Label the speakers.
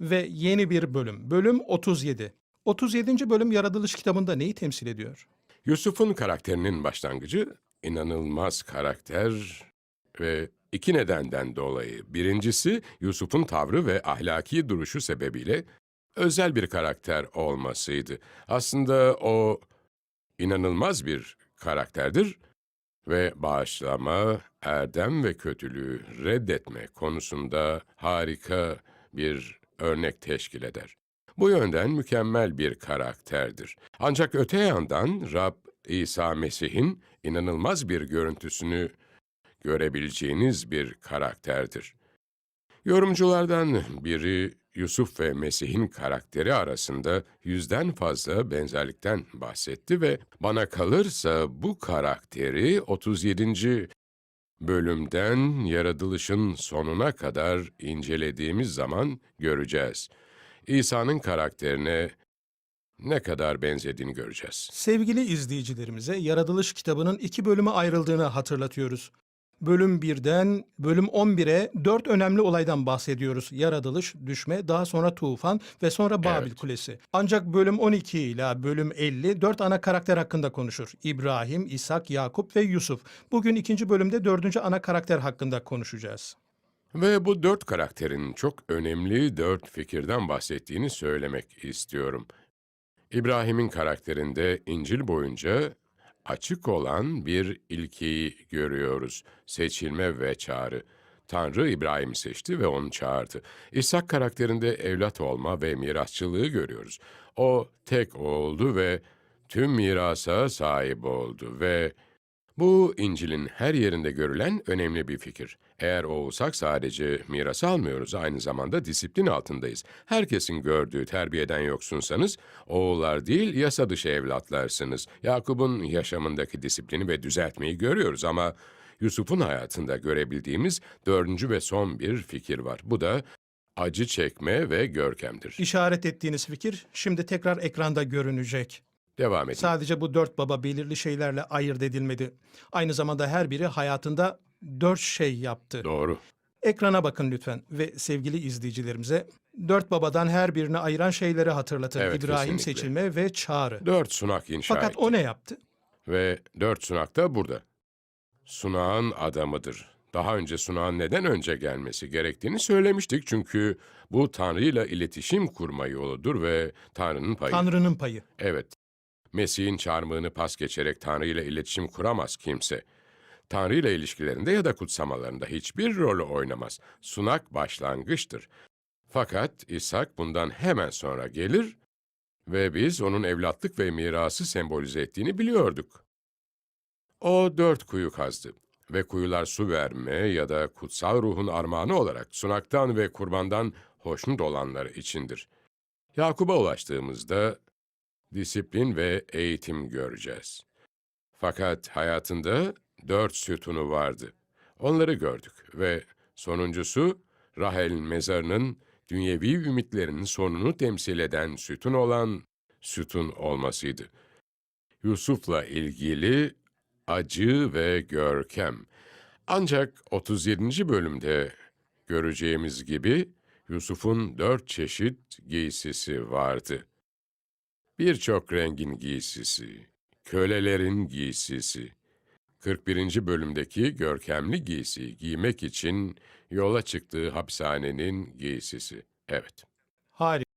Speaker 1: ve yeni bir bölüm. Bölüm 37. 37. bölüm Yaratılış kitabında neyi temsil ediyor?
Speaker 2: Yusuf'un karakterinin başlangıcı inanılmaz karakter ve iki nedenden dolayı. Birincisi Yusuf'un tavrı ve ahlaki duruşu sebebiyle özel bir karakter olmasıydı. Aslında o inanılmaz bir karakterdir ve bağışlama, erdem ve kötülüğü reddetme konusunda harika bir örnek teşkil eder. Bu yönden mükemmel bir karakterdir. Ancak öte yandan Rab İsa Mesih'in inanılmaz bir görüntüsünü görebileceğiniz bir karakterdir. Yorumculardan biri Yusuf ve Mesih'in karakteri arasında yüzden fazla benzerlikten bahsetti ve bana kalırsa bu karakteri 37. bölümden yaratılışın sonuna kadar incelediğimiz zaman göreceğiz. İsa'nın karakterine ne kadar benzediğini göreceğiz.
Speaker 1: Sevgili izleyicilerimize Yaratılış kitabının iki bölüme ayrıldığını hatırlatıyoruz. Bölüm 1'den bölüm 11'e dört önemli olaydan bahsediyoruz. Yaratılış, düşme, daha sonra tufan ve sonra Babil
Speaker 2: Evet.
Speaker 1: Kulesi. Ancak bölüm 12 ile bölüm 50 dört ana karakter hakkında konuşur. İbrahim, İshak, Yakup ve Yusuf. Bugün ikinci bölümde dördüncü ana karakter hakkında konuşacağız.
Speaker 2: Ve bu dört karakterin çok önemli dört fikirden bahsettiğini söylemek istiyorum. İbrahim'in karakterinde İncil boyunca açık olan bir ilkeyi görüyoruz. Seçilme ve çağrı. Tanrı İbrahim'i seçti ve onu çağırdı. İshak karakterinde evlat olma ve mirasçılığı görüyoruz. O tek oğuldu ve tüm mirasa sahip oldu ve bu İncil'in her yerinde görülen önemli bir fikir. Eğer oğulsak sadece miras almıyoruz, aynı zamanda disiplin altındayız. Herkesin gördüğü terbiyeden yoksunsanız, oğullar değil yasa dışı evlatlarsınız. Yakup'un yaşamındaki disiplini ve düzeltmeyi görüyoruz ama Yusuf'un hayatında görebildiğimiz dördüncü ve son bir fikir var. Bu da acı çekme ve görkemdir.
Speaker 1: İşaret ettiğiniz fikir şimdi tekrar ekranda görünecek.
Speaker 2: Devam edin.
Speaker 1: Sadece bu dört baba belirli şeylerle ayırt edilmedi. Aynı zamanda her biri hayatında dört şey yaptı.
Speaker 2: Doğru.
Speaker 1: Ekrana bakın lütfen ve sevgili izleyicilerimize dört babadan her birini ayıran şeyleri hatırlatın.
Speaker 2: Evet,
Speaker 1: İbrahim
Speaker 2: kesinlikle.
Speaker 1: seçilme ve çağrı.
Speaker 2: Dört sunak inşa
Speaker 1: Fakat
Speaker 2: etti.
Speaker 1: o ne yaptı?
Speaker 2: Ve dört sunak da burada. Sunağın adamıdır. Daha önce sunağın neden önce gelmesi gerektiğini söylemiştik çünkü bu Tanrı'yla iletişim kurma yoludur ve Tanrı'nın payı.
Speaker 1: Tanrı'nın payı.
Speaker 2: Evet. Mesih'in çarmıhını pas geçerek Tanrı ile iletişim kuramaz kimse. Tanrı ile ilişkilerinde ya da kutsamalarında hiçbir rol oynamaz. Sunak başlangıçtır. Fakat İshak bundan hemen sonra gelir ve biz onun evlatlık ve mirası sembolize ettiğini biliyorduk. O dört kuyu kazdı ve kuyular su verme ya da kutsal ruhun armağanı olarak sunaktan ve kurbandan hoşnut olanlar içindir. Yakup'a ulaştığımızda disiplin ve eğitim göreceğiz. Fakat hayatında dört sütunu vardı. Onları gördük ve sonuncusu Rahel'in mezarının dünyevi ümitlerinin sonunu temsil eden sütun olan sütun olmasıydı. Yusuf'la ilgili acı ve görkem. Ancak 37. bölümde göreceğimiz gibi Yusuf'un dört çeşit giysisi vardı. Birçok rengin giysisi, kölelerin giysisi. 41. bölümdeki görkemli giysiyi giymek için yola çıktığı hapishanenin giysisi. Evet.
Speaker 1: Harika.